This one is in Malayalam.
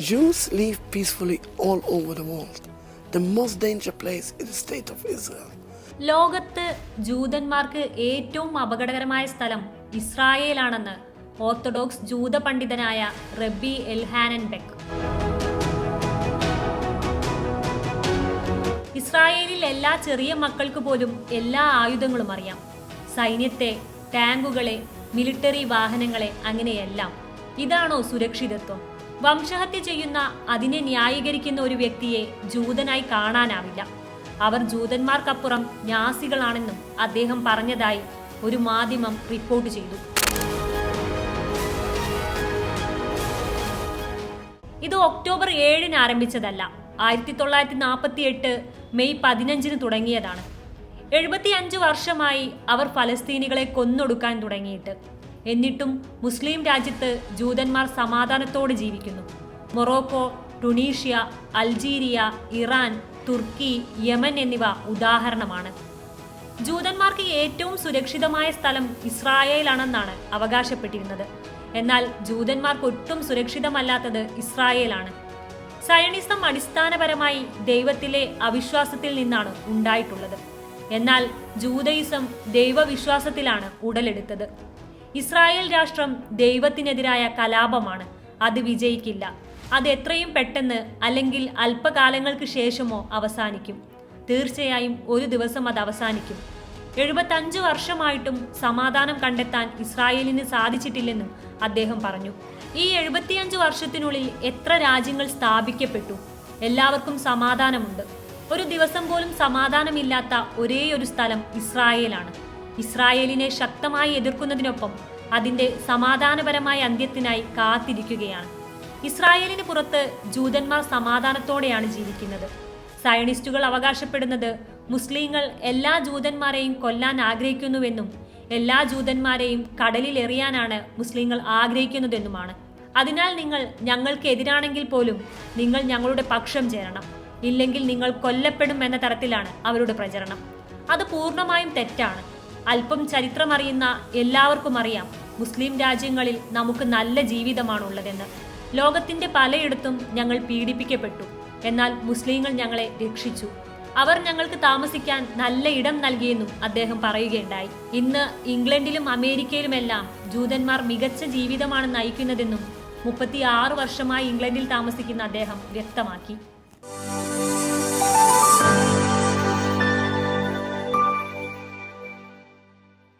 Jews live peacefully all over the world. The most dangerous place is the state of Israel. ലോകത്ത് ജൂതന്മാർക്ക് ഏറ്റവും അപകടകരമായ സ്ഥലം ഇസ്രായേലാണെന്ന് ഓർത്തഡോക്സ് ജൂത പണ്ഡിതനായ റബ്ബി എൽഹാനൻ ബെക്ക് ഇസ്രായേലിൽ എല്ലാ ചെറിയ മക്കൾക്ക് പോലും എല്ലാ ആയുധങ്ങളും അറിയാം സൈന്യത്തെ ടാങ്കുകളെ മിലിറ്ററി വാഹനങ്ങളെ അങ്ങനെയെല്ലാം ഇതാണോ സുരക്ഷിതത്വം വംശഹത്യ ചെയ്യുന്ന അതിനെ ന്യായീകരിക്കുന്ന ഒരു വ്യക്തിയെ ജൂതനായി കാണാനാവില്ല. അവർ ജൂതന്മാർക്കപ്പുറം ന്യാസികളാണെന്നും അദ്ദേഹം പറഞ്ഞതായി ഒരു മാധ്യമം റിപ്പോർട്ട് ചെയ്തു. ഇത് ഒക്ടോബർ ഏഴിന് ആരംഭിച്ചതല്ല. ആയിരത്തി തൊള്ളായിരത്തി നാൽപ്പത്തി എട്ട് മെയ് പതിനഞ്ചിന് തുടങ്ങിയതാണ്. എഴുപത്തിയഞ്ച് വർഷമായി അവർ ഫലസ്തീനികളെ കൊന്നൊടുക്കാൻ തുടങ്ങിയിട്ട്. എന്നിട്ടും മുസ്ലിം രാജ്യത്ത് ജൂതന്മാർ സമാധാനത്തോടെ ജീവിക്കുന്നു. മൊറോക്കോ ടുണീഷ്യ അൾജീരിയ ഇറാൻ തുർക്കി യമൻ എന്നിവ ഉദാഹരണമാണ്. ജൂതന്മാർക്ക് ഏറ്റവും സുരക്ഷിതമായ സ്ഥലം ഇസ്രായേലാണെന്നാണ് അവകാശപ്പെട്ടിരുന്നത്. എന്നാൽ ജൂതന്മാർക്ക് ഒട്ടും സുരക്ഷിതമല്ലാത്തത് ഇസ്രായേലാണ്. സയണിസം അടിസ്ഥാനപരമായി ദൈവത്തിലെ അവിശ്വാസത്തിൽ നിന്നാണ് ഉണ്ടായിട്ടുള്ളത്. എന്നാൽ ജൂതയിസം ദൈവവിശ്വാസത്തിലാണ് ഉടലെടുത്തത്. ഇസ്രായേൽ രാഷ്ട്രം ദൈവത്തിനെതിരായ കലാപമാണ്. അത് വിജയിക്കില്ല. അത് എത്രയും പെട്ടെന്ന് അല്ലെങ്കിൽ അല്പകാലങ്ങൾക്ക് ശേഷമോ അവസാനിക്കും. തീർച്ചയായും ഒരു ദിവസം അത് അവസാനിക്കും. എഴുപത്തഞ്ച് വർഷമായിട്ടും സമാധാനം കണ്ടെത്താൻ ഇസ്രായേലിന് സാധിച്ചിട്ടില്ലെന്നും അദ്ദേഹം പറഞ്ഞു. ഈ എഴുപത്തിയഞ്ച് വർഷത്തിനുള്ളിൽ എത്ര രാജ്യങ്ങൾ സ്ഥാപിക്കപ്പെട്ടു? എല്ലാവർക്കും സമാധാനമുണ്ട്. ഒരു ദിവസം പോലും സമാധാനമില്ലാത്ത ഒരേ ഒരു സ്ഥലം ഇസ്രായേലാണ്. ഇസ്രായേലിനെ ശക്തമായി എതിർക്കുന്നതിനൊപ്പം അതിന്റെ സമാധാനപരമായ അന്ത്യത്തിനായി കാത്തിരിക്കുകയാണ്. ഇസ്രായേലിന് പുറത്ത് ജൂതന്മാർ സമാധാനത്തോടെയാണ് ജീവിക്കുന്നത്. സയണിസ്റ്റുകൾ അവകാശപ്പെടുന്നത് മുസ്ലിങ്ങൾ എല്ലാ ജൂതന്മാരെയും കൊല്ലാൻ ആഗ്രഹിക്കുന്നുവെന്നും എല്ലാ ജൂതന്മാരെയും കടലിൽ എറിയാനാണ് മുസ്ലിങ്ങൾ ആഗ്രഹിക്കുന്നതെന്നുമാണ്. അതിനാൽ നിങ്ങൾ ഞങ്ങൾക്ക് എതിരാണെങ്കിൽ പോലും നിങ്ങൾ ഞങ്ങളുടെ പക്ഷം ചേരണം. ഇല്ലെങ്കിൽ നിങ്ങൾ കൊല്ലപ്പെടും എന്ന തരത്തിലാണ് അവരുടെ പ്രചരണം. അത് പൂർണമായും തെറ്റാണ്. അല്പം ചരിത്രമറിയുന്ന എല്ലാവർക്കും അറിയാം മുസ്ലിം രാജ്യങ്ങളിൽ നമുക്ക് നല്ല ജീവിതമാണുള്ളതെന്ന്. ലോകത്തിന്റെ പലയിടത്തും ഞങ്ങൾ പീഡിപ്പിക്കപ്പെട്ടു. എന്നാൽ മുസ്ലിങ്ങൾ ഞങ്ങളെ രക്ഷിച്ചു. അവർ ഞങ്ങൾക്ക് താമസിക്കാൻ നല്ല ഇടം നൽകിയെന്നും അദ്ദേഹം പറയുകയുണ്ടായി. ഇന്ന് ഇംഗ്ലണ്ടിലും അമേരിക്കയിലുമെല്ലാം ജൂതന്മാർ മികച്ച ജീവിതമാണ് നയിക്കുന്നതെന്നും മുപ്പത്തിയാറ് വർഷമായി ഇംഗ്ലണ്ടിൽ താമസിക്കുന്ന അദ്ദേഹം വ്യക്തമാക്കി.